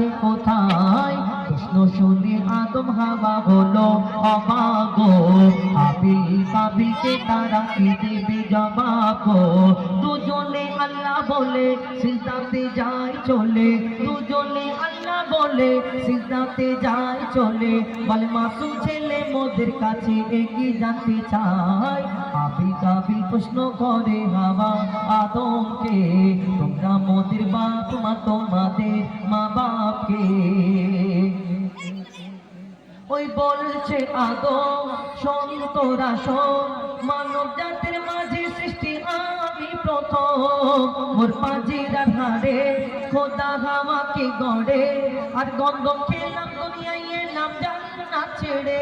আছে কোথায়? প্রশ্ন শুনে আদম হাওয়া হলো, অবাগো। আবি পাবিকে তারা কি দেবে জবাব? দুজনে আল্লাহ বলে সিজদাতে যায় চলে। দুজনে আল্লাহ বলে সিজদাতে যায় চলে। বলে মাসুম ছেলে মোদের কাছে এগিয়ে জানতে চায়? আবিল কাবিল প্রশ্ন করে, হাওয়া আদমকে, তোমরা মোদের বাপ মা তোমাদের মা বাপকে ওই বলছে, আদম সন্তরা শোন, মানব জাতির প্রথম মোর পাজিরা ধারে খোদা হাওয়াকে গড়ে আর গন্ধ খেলাম দুনিয়ায় নাম জান্নাত ছেড়ে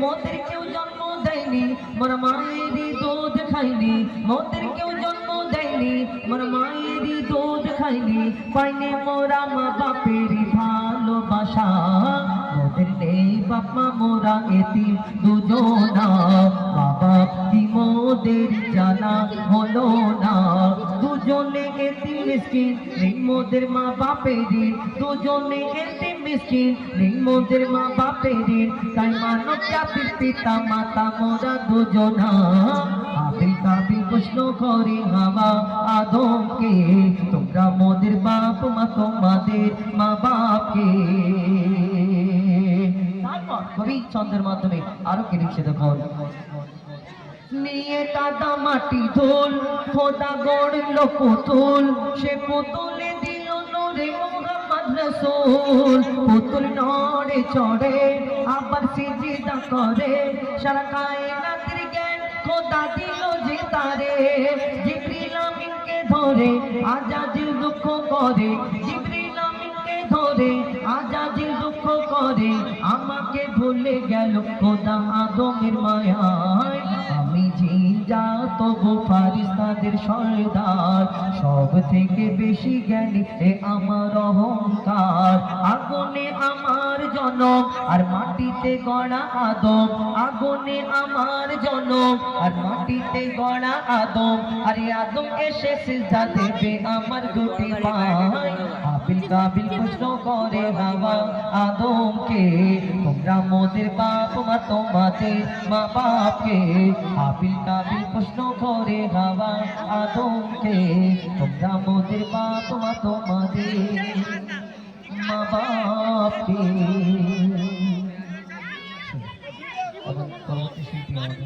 মোদের কেউ জন্ম দেয়নি মোর মায়েরই দুধ খাইনি মোদের কেউ জন্ম দেয়নি মোর মায়েরই দুধ খাইনি পাইনি মোরা মা বাপেরই ভালোবাসা মোদের নেই বাপমা মোরা এতি দুজনা বাবা কি মোদের জানা হলো না। দুজনে এতি মিসকিন নেই মোদের মা বাপেরই দুজনে এতি মিসকিন নেই মোদের মা বাপেরই তাই মানব জাতির পিতা, মাতা, মোরা দুজনা আবিল কাবিল প্রশ্ন করে, হাওয়া আদমকে, তোমরা মোদের বাপ, মা, তোমাদের মা বাপকে। তারপর কবি ছন্দের মাধ্যমে আরও কি লিখছে দেখুন? নিয়ে কাদা মাটি ধুল, খোদা গড়ল পুতুল সে পুতুলে দিল নরে মোহাম্মদ রসুল। পুতুল নড়ে, চড়ে, আবার সিজিদা করে। সারা কায়নাতের জ্ঞান খোদা দিল যে তারে। জিবরিল আমিনকে ধরে আজাদিল দুঃখ করে। জিবরিল আমিনকে ধরে আজাদিল দুঃখ করে। আমাকে ভুলে গেল খোদা আদমের মায়ায়। জিজা তবু ফারিস্তাদের সর্দার, সব থেকে বেশি জ্ঞানী এ আমার অহংকার। আগুনে আমার জনম আর মাটিতে গড়া আদম। আগুনে আমার জনম আর মাটিতে গড়া আদম। আরে আদম এসে সিজা দেবে আমার দুটি আবিল কাবিল প্রশ্ন করে হাওয়া আদমকে, তোমরা মোদের বাপ মা তোমাদের মা বাপকে। আবিল কাবিল প্রশ্ন করে হাওয়া আদমকে তোমরা মোদের মা তোমা তোমাদের মা বাপকে